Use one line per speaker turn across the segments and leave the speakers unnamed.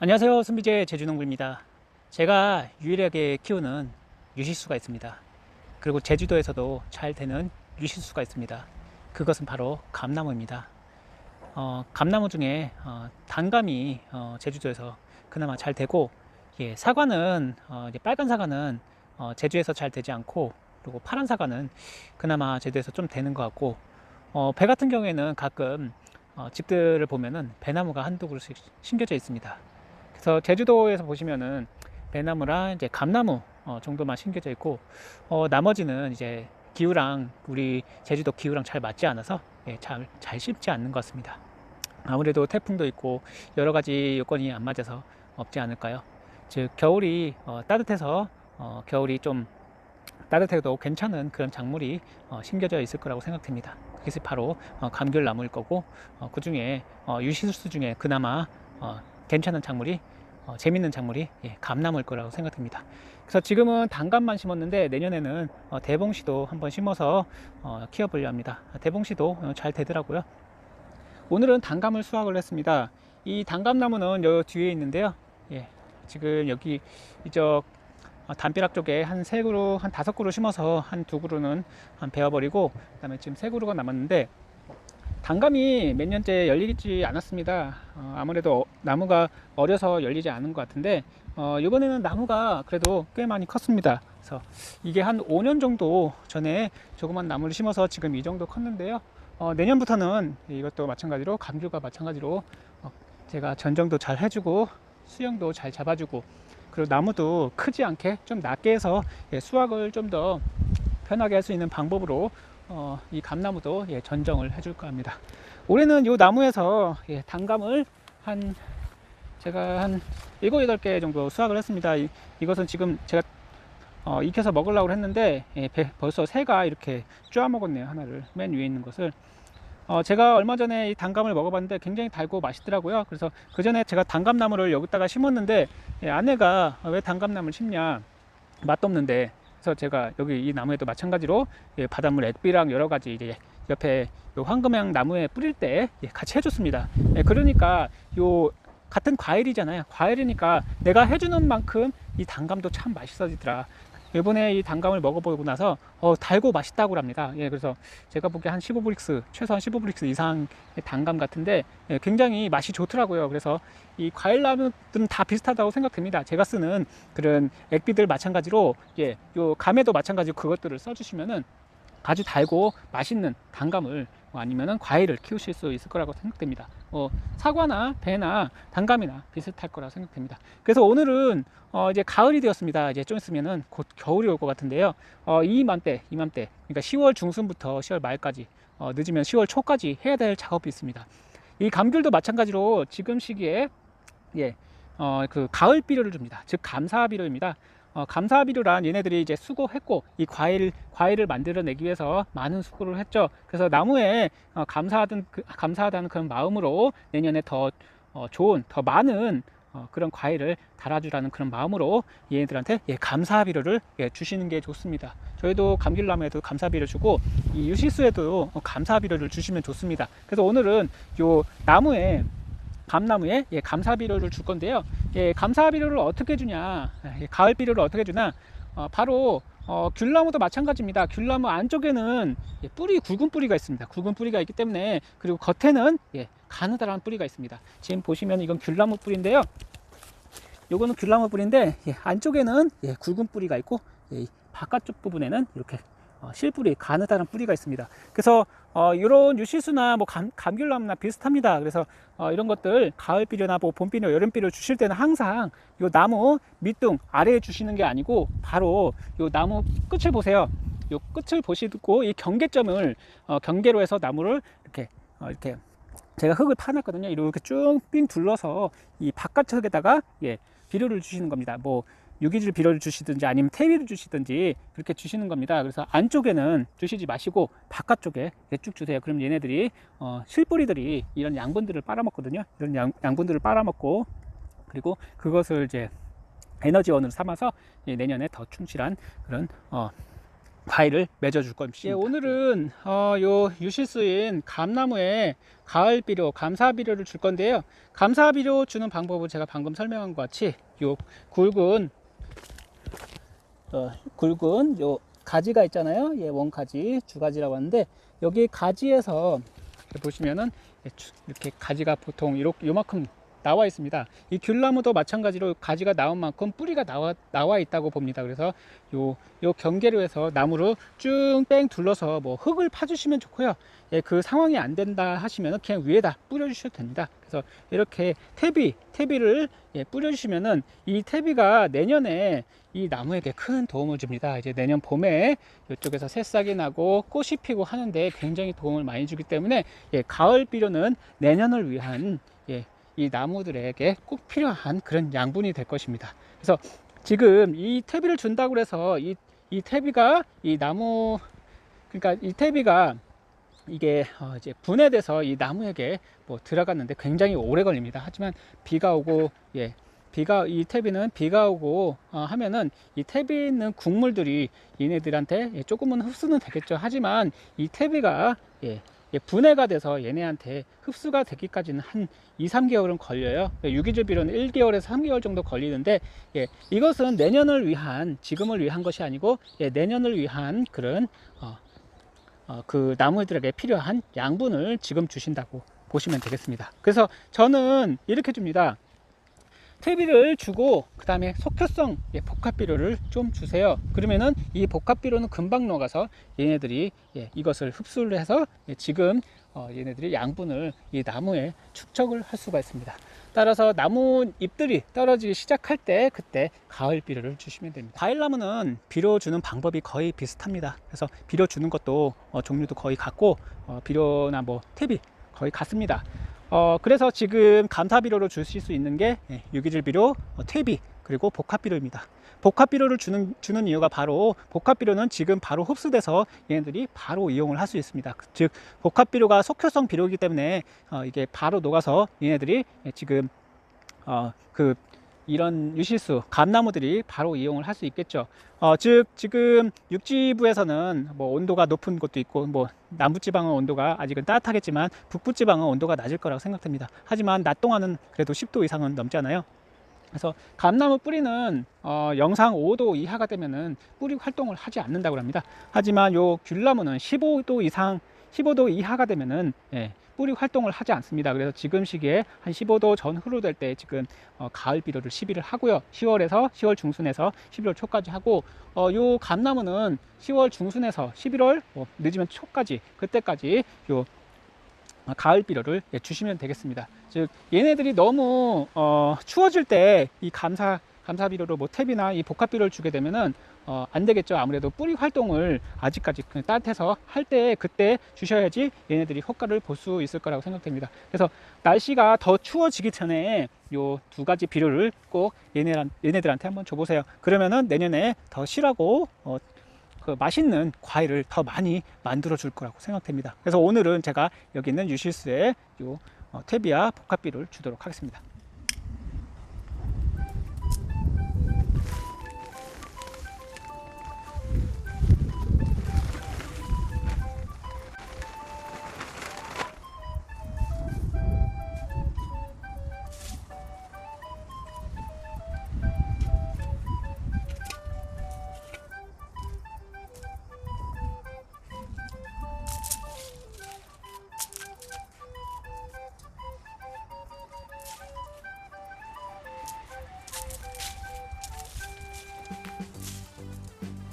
안녕하세요. 순비제 제주농부입니다. 제가 유일하게 키우는 유실수가 있습니다. 그리고 제주도에서도 잘 되는 유실수가 있습니다. 그것은 바로 감나무입니다. 어, 감나무 중에 어, 단감이 어, 제주도에서 그나마 잘 되고 예, 사과는 어, 빨간 사과는 어, 제주에서 잘 되지 않고 그리고 파란 사과는 그나마 제주에서 좀 되는 것 같고 어, 배 같은 경우에는 가끔 어, 집들을 보면은 배나무가 한두 그루씩 심겨져 있습니다. 그래서 제주도에서 보시면은 배나무랑 이제 감나무 어, 정도만 심겨져 있고 어, 나머지는 이제 기후랑 우리 제주도 기후랑 잘 맞지 않아서 예, 잘, 잘 심지 않는 것 같습니다. 아무래도 태풍도 있고 여러 가지 요건이 안 맞아서 없지 않을까요? 즉 겨울이 어, 따뜻해서 어, 겨울이 좀 따뜻해도 괜찮은 그런 작물이 어, 심겨져 있을 거라고 생각됩니다. 그것이 바로 어, 감귤나무일 거고 어, 그 중에 어, 유실수 중에 그나마 어, 괜찮은 작물이 어, 재밌는 작물이 예, 감나무일 거라고 생각됩니다. 그래서 지금은 단감만 심었는데 내년에는 어, 대봉시도 한번 심어서 어, 키워보려 합니다. 대봉시도 어, 잘 되더라고요. 오늘은 단감을 수확을 했습니다. 이 단감나무는 여 뒤에 있는데요. 예, 지금 여기 이쪽 어, 담벼락 쪽에 한 세 그루, 한 다섯 그루 심어서 한 두 그루는 한 베어버리고 그다음에 지금 세 그루가 남았는데 단감이 몇 년째 열리지 않았습니다. 어, 아무래도 어- 나무가 어려서 열리지 않은 것 같은데 어, 이번에는 나무가 그래도 꽤 많이 컸습니다. 그래서 이게 한 5년 정도 전에 조그만 나무를 심어서 지금 이 정도 컸는데요. 어, 내년부터는 이것도 마찬가지로 감귤과 마찬가지로 어, 제가 전정도 잘 해주고 수영도 잘 잡아주고 그리고 나무도 크지 않게 좀 낮게 해서 예, 수확을 좀 더 편하게 할 수 있는 방법으로 어, 이 감나무도 예, 전정을 해줄까 합니다. 올해는 이 나무에서 예, 단감을 한 제가 한 7, 8개 정도 수확을 했습니다. 이, 이것은 지금 제가 어, 익혀서 먹으려고 했는데 예, 배- 벌써 새가 이렇게 쪼아 먹었네요. 하나를 맨 위에 있는 것을. 어, 제가 얼마 전에 이 단감을 먹어봤는데 굉장히 달고 맛있더라고요. 그래서 그 전에 제가 단감나무를 여기다가 심었는데 예, 아내가 왜 단감나무를 심냐 맛도 없는데 그래서 제가 여기 이 나무에도 마찬가지로 예, 바닷물 액비랑 여러 가지 이제 옆에 요 황금향 나무에 뿌릴 때 예, 같이 해줬습니다. 예, 그러니까 요 같은 과일이잖아요. 과일이니까 내가 해주는 만큼 이 단감도 참 맛있어지더라. 이번에 이 단감을 먹어보고 나서 어, 달고 맛있다고 합니다. 예, 그래서 제가 보기에 한 15브릭스, 최소한 15브릭스 이상의 단감 같은데 예, 굉장히 맛이 좋더라고요. 그래서 이 과일 나무들은 다 비슷하다고 생각됩니다. 제가 쓰는 그런 액비들 마찬가지로 예, 요 감에도 마찬가지로 그것들을 써주시면은 아주 달고 맛있는 단감을 뭐 아니면은 과일을 키우실 수 있을 거라고 생각됩니다. 어, 사과나 배나 단감이나 비슷할 거라고 생각됩니다. 그래서 오늘은 어, 이제 가을이 되었습니다. 이제 좀 있으면은 곧 겨울이 올 것 같은데요. 어, 이맘때, 이맘때, 그러니까 10월 중순부터 10월 말까지, 어, 늦으면 10월 초까지 해야 될 작업이 있습니다. 이 감귤도 마찬가지로 지금 시기에 예, 어, 그 가을 비료를 줍니다. 즉 감사 비료입니다. 어, 감사 비료란 얘네들이 이제 수고했고 이 과일 과일을 만들어내기 위해서 많은 수고를 했죠. 그래서 나무에 어, 감사하던 그, 감사하다는 그런 마음으로 내년에 더 어, 좋은 더 많은 어, 그런 과일을 달아주라는 그런 마음으로 얘네들한테 예, 감사 비료를 예, 주시는 게 좋습니다. 저희도 감귤나무에도 감사 비료 주고 이 유실수에도 어, 감사 비료를 주시면 좋습니다. 그래서 오늘은 요 나무에 감나무에 예, 감사 비료를 줄 건데요. 예, 감사 비료를 어떻게 주냐? 예, 가을 비료를 어떻게 주나? 어, 바로 어, 귤나무도 마찬가지입니다. 귤나무 안쪽에는 예, 뿌리 굵은 뿌리가 있습니다. 굵은 뿌리가 있기 때문에 그리고 겉에는 예, 가느다란 뿌리가 있습니다. 지금 보시면 이건 귤나무 뿌리인데요. 요거는 귤나무 뿌리인데 예, 안쪽에는 예, 굵은 뿌리가 있고 예, 이 바깥쪽 부분에는 이렇게 어, 실뿌리, 가느다란 뿌리가 있습니다. 그래서 어, 이런 유실수나 뭐 감, 감귤나무나 비슷합니다. 그래서 어, 이런 것들 가을 비료나 뭐 봄 비료, 여름 비료 주실 때는 항상 요 나무 밑둥 아래에 주시는 게 아니고 바로 요 나무 끝을 보세요. 요 끝을 보시고 이 경계점을 어, 경계로 해서 나무를 이렇게 어, 이렇게 제가 흙을 파놨거든요. 이렇게 쭉 삥 둘러서 이 바깥쪽에다가 예 비료를 주시는 겁니다. 뭐 유기질 비료를 주시든지 아니면 퇴비를 주시든지 그렇게 주시는 겁니다. 그래서 안쪽에는 주시지 마시고 바깥쪽에 쭉 주세요. 그럼 얘네들이 어, 실뿌리들이 이런 양분들을 빨아먹거든요. 이런 양, 양분들을 빨아먹고 그리고 그것을 이제 에너지원으로 삼아서 예, 내년에 더 충실한 그런 어, 과일을 맺어줄 겁니다. 예, 오늘은 어, 요 유실수인 감나무에 가을 비료, 감사 비료를 줄 건데요. 감사 비료 주는 방법은 제가 방금 설명한 것 같이 요 굵은 어, 굵은 요 가지가 있잖아요. 예, 원가지, 주가지라고 하는데 여기 가지에서 보시면은 이렇게 가지가 보통 이렇게 요만큼 나와 있습니다. 이 귤나무도 마찬가지로 가지가 나온 만큼 뿌리가 나와 나와 있다고 봅니다. 그래서 요 요 경계로 해서 나무를 쭉 뺑 둘러서 뭐 흙을 파주시면 좋고요. 예, 그 상황이 안 된다 하시면 그냥 위에다 뿌려주셔도 됩니다. 그래서 이렇게 퇴비, 퇴비를 예, 뿌려주시면은 이 퇴비가 내년에 이 나무에게 큰 도움을 줍니다. 이제 내년 봄에 이쪽에서 새싹이 나고 꽃이 피고 하는데 굉장히 도움을 많이 주기 때문에 예, 가을 비료는 내년을 위한 예, 이 나무들에게 꼭 필요한 그런 양분이 될 것입니다. 그래서 지금 이 퇴비를 준다고 해서 이, 이 퇴비가 이 나무 그러니까 이 퇴비가 이게 어 이제 분해돼서 이 나무에게 뭐 들어갔는데 굉장히 오래 걸립니다. 하지만 비가 오고 예 비가 이 퇴비는 비가 오고 어 하면은 이 퇴비 있는 국물들이 얘네들한테 예, 조금은 흡수는 되겠죠. 하지만 이 퇴비가 예, 예, 분해가 돼서 얘네한테 흡수가 되기까지는 한 2, 3개월은 걸려요. 유기질 비료는 1개월에서 3개월 정도 걸리는데 예, 이것은 내년을 위한 지금을 위한 것이 아니고 예, 내년을 위한 그런 어, 어, 그 나무들에게 필요한 양분을 지금 주신다고 보시면 되겠습니다. 그래서 저는 이렇게 줍니다. 퇴비를 주고 그 다음에 속효성 예, 복합비료를 좀 주세요. 그러면은 이 복합비료는 금방 녹아서 얘네들이 예, 이것을 흡수를 해서 예, 지금 어, 얘네들이 양분을 이 나무에 축적을 할 수가 있습니다. 따라서 나무 잎들이 떨어지기 시작할 때 그때 가을 비료를 주시면 됩니다. 과일나무는 비료 주는 방법이 거의 비슷합니다. 그래서 비료 주는 것도 어, 종류도 거의 같고 어, 비료나 뭐 퇴비 거의 같습니다. 어, 그래서 지금 감사 비료로 주실 수 있는 게 예, 유기질 비료, 어, 퇴비 그리고 복합 비료입니다. 복합 비료를 주는 주는 이유가 바로 복합 비료는 지금 바로 흡수돼서 얘네들이 바로 이용을 할 수 있습니다. 그- 즉 복합 비료가 속효성 비료이기 때문에 어, 이게 바로 녹아서 얘네들이 예, 지금 어, 그 이런 유실수 감나무들이 바로 이용을 할 수 있겠죠. 어, 즉 지금 육지부에서는 뭐 온도가 높은 곳도 있고 뭐 남부지방은 온도가 아직은 따뜻하겠지만 북부지방은 온도가 낮을 거라고 생각됩니다. 하지만 낮 동안은 그래도 10도 이상은 넘잖아요. 그래서 감나무 뿌리는 어, 영상 5도 이하가 되면은 뿌리 활동을 하지 않는다고 합니다. 하지만 요 귤나무는 15도 이상, 15도 이하가 되면은 예, 뿌리 활동을 하지 않습니다. 그래서 지금 시기에 한 15도 전후로 될 때 지금 어, 가을 비료를 시비를 하고요. 10월에서 10월 중순에서 11월 초까지 하고 어, 요 감나무는 10월 중순에서 11월 뭐 늦으면 초까지 그때까지 요 어, 가을 비료를 예, 주시면 되겠습니다. 즉 얘네들이 너무 어, 추워질 때 이 감사 감사 비료로 뭐 탭이나 이 복합 비료를 주게 되면은 어, 안 되겠죠. 아무래도 뿌리 활동을 아직까지 그냥 따뜻해서 할 때 그때 주셔야지 얘네들이 효과를 볼 수 있을 거라고 생각됩니다. 그래서 날씨가 더 추워지기 전에 요 두 가지 비료를 꼭 얘네란, 얘네들한테 한번 줘보세요. 그러면은 내년에 더 실하고 어, 그 맛있는 과일을 더 많이 만들어 줄 거라고 생각됩니다. 그래서 오늘은 제가 여기 있는 유실수에 요 어, 퇴비와 복합비를 주도록 하겠습니다.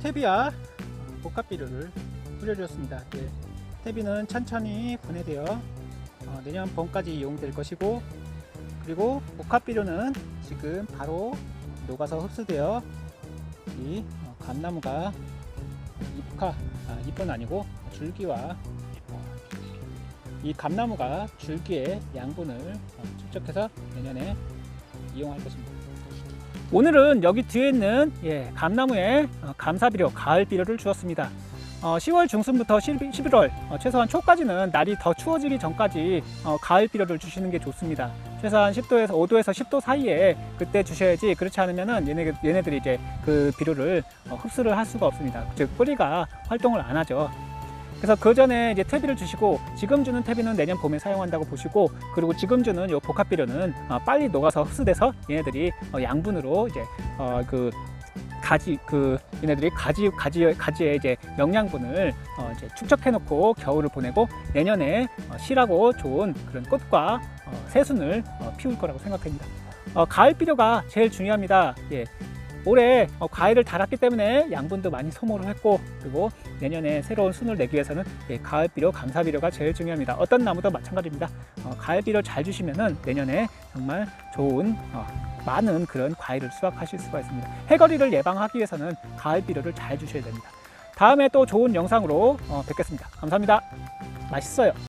퇴비와 복합비료를 뿌려주었습니다. 예, 퇴비는 천천히 분해되어 어, 내년 봄까지 이용될 것이고 그리고 복합비료는 지금 바로 녹아서 흡수되어 이 어, 감나무가 잎과 아, 잎은 아니고 줄기와 어, 이 감나무가 줄기의 양분을 어, 축적해서 내년에 이용할 것입니다. 오늘은 여기 뒤에 있는 예, 감나무에 어, 감사비료, 가을비료를 주었습니다. 어, 10월 중순부터 11, 월 어, 최소한 초까지는 날이 더 추워지기 전까지 어, 가을 비료를 주시는 게 좋습니다. 최소한 10도에서 5도에서 10도 사이에 그때 주셔야지 그렇지 않으면은 얘네, 얘네들이 이제 그 비료를 어, 흡수를 할 수가 없습니다. 즉 뿌리가 활동을 안 하죠. 그래서 그 전에 이제 퇴비를 주시고 지금 주는 퇴비는 내년 봄에 사용한다고 보시고 그리고 지금 주는 요 복합 비료는 어, 빨리 녹아서 흡수돼서 얘네들이 어, 양분으로 이제 어, 그 가지 그 얘네들이 가지 가지 가지의 이제 영양분을 어, 이제 축적해 놓고 겨울을 보내고 내년에 어, 실하고 좋은 그런 꽃과 어, 새순을 어, 피울 거라고 생각합니다. 어, 가을 비료가 제일 중요합니다. 예. 올해 어, 과일을 달았기 때문에 양분도 많이 소모를 했고 그리고 내년에 새로운 순을 내기 위해서는 예, 가을 비료, 감사 비료가 제일 중요합니다. 어떤 나무도 마찬가지입니다. 어, 가을 비료 잘 주시면은 내년에 정말 좋은 어, 많은 그런 과일을 수확하실 수가 있습니다. 해거리를 예방하기 위해서는 가을 비료를 잘 주셔야 됩니다. 다음에 또 좋은 영상으로 어, 뵙겠습니다. 감사합니다. 맛있어요.